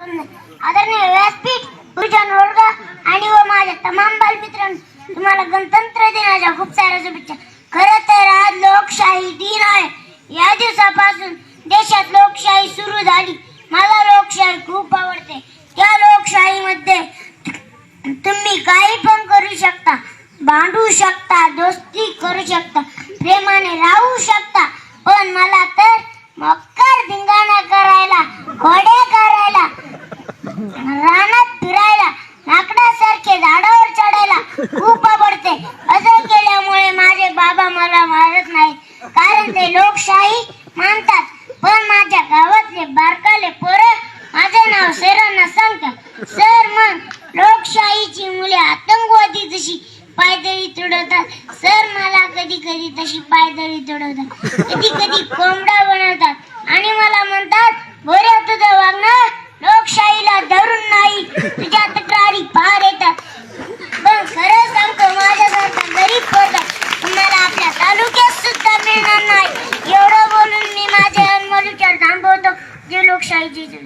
आदरणीय व्यासपीठ गुरुजन वर्ग आणि व माझ्या तमाम बालमित्रांनो तुम्हाला गणतंत्र दिनाच्या खूप साऱ्या शुभेच्छा. खरं तर आज लोकशाही दिन आहे. या दिवसापासून देशात लोकशाही सुरू झाली. मला लोकशाही खूप आवडते. त्या लोकशाहीमध्ये तुम्ही काही पण करू शकता भांडू शकता दोस्ती करू शकता प्रेमाने राहू शकता. पण रानात फिरायला लाकडासारखे झाडावर चढायला खूप आवडते. असं केल्यामुळे माझे बाबा मला मारत नाहीत. कारण ते लोकशाही मानतात. पण माझ्या गावातले बारकाले पोरं माझे नाव सरांना सांगतात. सर मग लोकशाहीची मुले आतंकवादी जशी पायदळी तुडवतात. सर मला कधी कधी तशी पायदळी तुडवतात. कधी कधी कोंबडा Найдите.